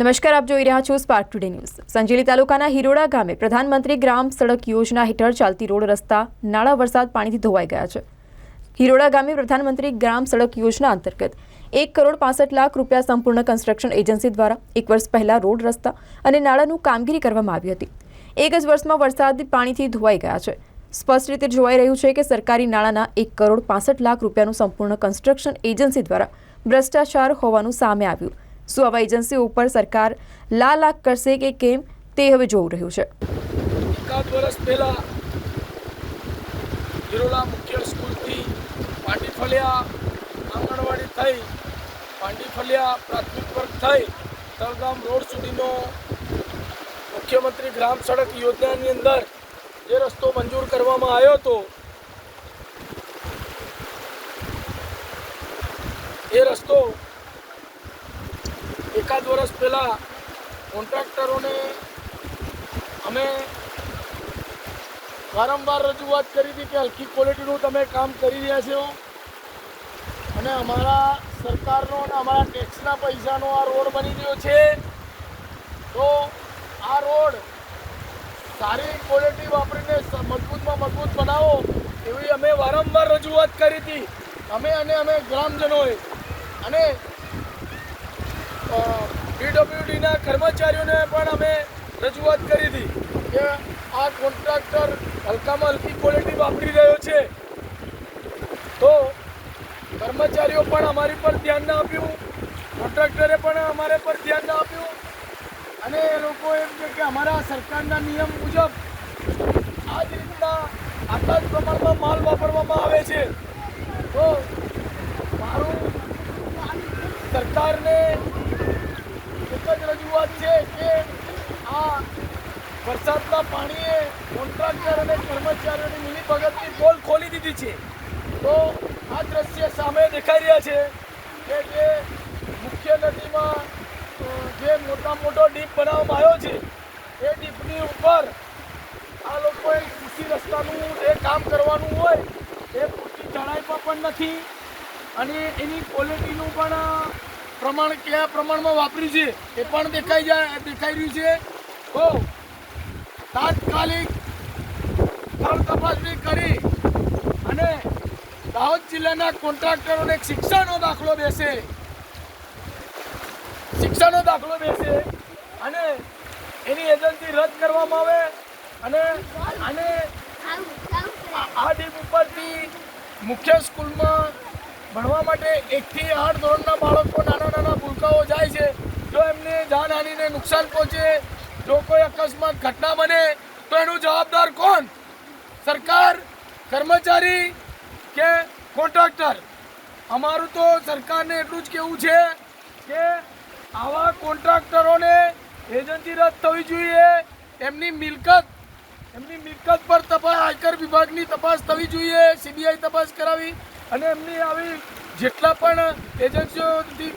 નમસ્કાર, આપ જોઈ રહ્યા છો સ્પાર્ક ટુડે ન્યૂઝ સંજેલી તાલુકાના હિરોડા ગામે પ્રધાનમંત્રી ગ્રામ સડક યોજના હેઠળ ચાલતી રોડ રસ્તા, નાળા વરસાદ પાણીથી ધોવાઈ ગયા છે. હિરોડા ગામે પ્રધાનમંત્રી ગ્રામ સડક યોજના અંતર્ગત એક કરોડ પાસઠ લાખ રૂપિયા સંપૂર્ણ કન્સ્ટ્રક્શન એજન્સી દ્વારા એક વર્ષ પહેલા રોડ રસ્તા અને નાળાનું કામગીરી કરવામાં આવી હતી. એક જ વર્ષમાં વરસાદી પાણીથી ધોવાઈ ગયા છે. સ્પષ્ટ રીતે જોવાઈ રહ્યું છે કે સરકારી નાણાંના એક કરોડ પાસઠ લાખ રૂપિયાનું સંપૂર્ણ કન્સ્ટ્રક્શન એજન્સી દ્વારા ભ્રષ્ટાચાર હોવાનું સામે આવ્યું. શું આવા એજન્સીઓ ઉપર સરકાર લાલ આંખ કરશે કે કેમ તે હવે જોવું રહ્યું છે. એકાદ વર્ષ પહેલાં હિરોલા મુખ્ય સ્કૂલથી પાંડીફળિયા આંગણવાડી થઈ પાંડીફળિયા પ્રાથમિક વર્ગ થઈ, તળગામ રોડ સુધીનો મુખ્યમંત્રી ગ્રામ સડક યોજનાની અંદર જે રસ્તો મંજૂર કરવામાં આવ્યો હતો, એ રસ્તો એકાદ વર્ષ પહેલાં કોન્ટ્રાક્ટરોને અમે વારંવાર રજૂઆત કરી હતી કે હલકી ક્વોલિટીનું તમે કામ કરી રહ્યા છો. અને અમારા સરકારનો અને અમારા ટેક્સના પૈસાનો આ રોડ બની ગયો છે. તો આ રોડ સારી ક્વોલિટી વાપરીને મજબૂતમાં મજબૂત બનાવો એવી અમે વારંવાર રજૂઆત કરી હતી. અમે અને અમે ગ્રામજનોએ. અને કર્મચારીઓને પણ અમે રજૂઆત કરી હતી કે આ કોન્ટ્રાક્ટર હલકામાં હલકી ક્વોલિટી વાપરી રહ્યો છે. તો કર્મચારીઓ પણ અમારી પર ધ્યાન ના આપ્યું. કોન્ટ્રાક્ટરે પણ અમારે પર ધ્યાન ના આપ્યું. અને એ લોકો એમ છે કે અમારા સરકારના નિયમ મુજબ આ જ રીતના આટલા જ પ્રમાણમાં માલ વાપરવામાં આવે છે. તો મારું સરકારને એક જ રજૂઆત છે કે આ વરસાદના પાણીએ કોન્ટ્રાક્ટર અને કર્મચારીઓની મિલી ભગતની પોલ ખોલી દીધી છે. તો આ દ્રશ્ય સામે દેખાઈ રહ્યા છે કે મુખ્ય નદીમાં જે મોટા મોટો ડીપ બનાવવામાં આવ્યો છે, એ ડીપની ઉપર આ લોકોએ કૃષિ રસ્તાનું જે કામ કરવાનું હોય, એ પૂરતી જાડાઈમાં પણ નથી અને એની ક્વોલિટીનું પણ પ્રમાણ કયા પ્રમાણમાં વાપર્યું છે, એ પણ દેખાઈ જાય, દેખાઈ રહ્યું છે. તો તાત્કાલિક સ્થળ તપાસણી કરી અને દાહોદ જિલ્લાના કોન્ટ્રાક્ટરોને શિક્ષણનો દાખલો બેસે. શિક્ષાનો દાખલો બેસે અને એની એજન્સી રદ કરવામાં આવે અને અને આ ડીપ ઉપરથી મુખ્ય સ્કૂલમાં ભણવા માટે એકથી આઠ ધોરણના બાળકો નાના નાના ભૂલકાઓ જાય છે જો એમને જાનહાનિને નુકસાન પહોંચે જો કોઈ અકસ્માત, ઘટના બને, તો એનું જવાબદાર કોણ? સરકાર, કર્મચારી કે કોન્ટ્રાક્ટર? અમારું તો સરકારને એટલું જ કહેવું છે કે આવા કોન્ટ્રાક્ટરોને એજન્સી રદ થવી જોઈએ. એમની મિલકત એમની મિલકત પર તપાસ, આયકર વિભાગની તપાસ થવી જોઈએ, સીબીઆઈ તપાસ કરાવી અને એમની આવી જેટલા પણ એજન્સીઓથી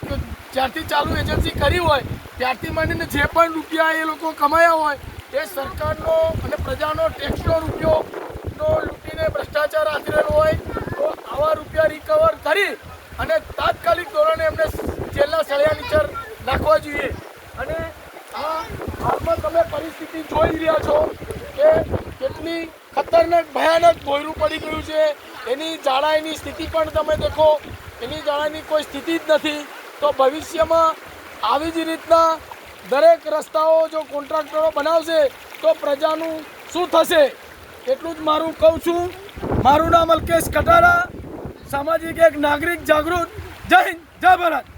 જ્યારથી ચાલુ એજન્સી કરી હોય, ત્યારથી માંડીને જે પણ રૂપિયા એ લોકો કમાયા હોય, એ સરકારનો અને પ્રજાનો ટેક્સનો રૂપિયોનો લૂંટીને ભ્રષ્ટાચાર આચરેલો હોય, તો આવા રૂપિયા રિકવર કરી અને તાત્કાલિક ધોરણે એમને જેલના સળિયા નીચર નાખવા જોઈએ. અને આ હાલમાં તમે પરિસ્થિતિ જોઈ રહ્યા છો કે કેટલી ખતરનાક, ભયાનક ભોયરું પડી ગયું છે. એની જાળાઈની સ્થિતિ પણ તમે દેખો. એની જાળાઈની કોઈ સ્થિતિ જ નથી. તો ભવિષ્યમાં આવી જ રીતના દરેક રસ્તાઓ જો કોન્ટ્રાક્ટરો બનાવશે, તો પ્રજાનું શું થશે? એટલું જ મારું કહું છું. મારું નામ અલ્કેશ કટારા સામાજિક એક નાગરિક જાગૃત. જય હિન્દ, જય ભારત.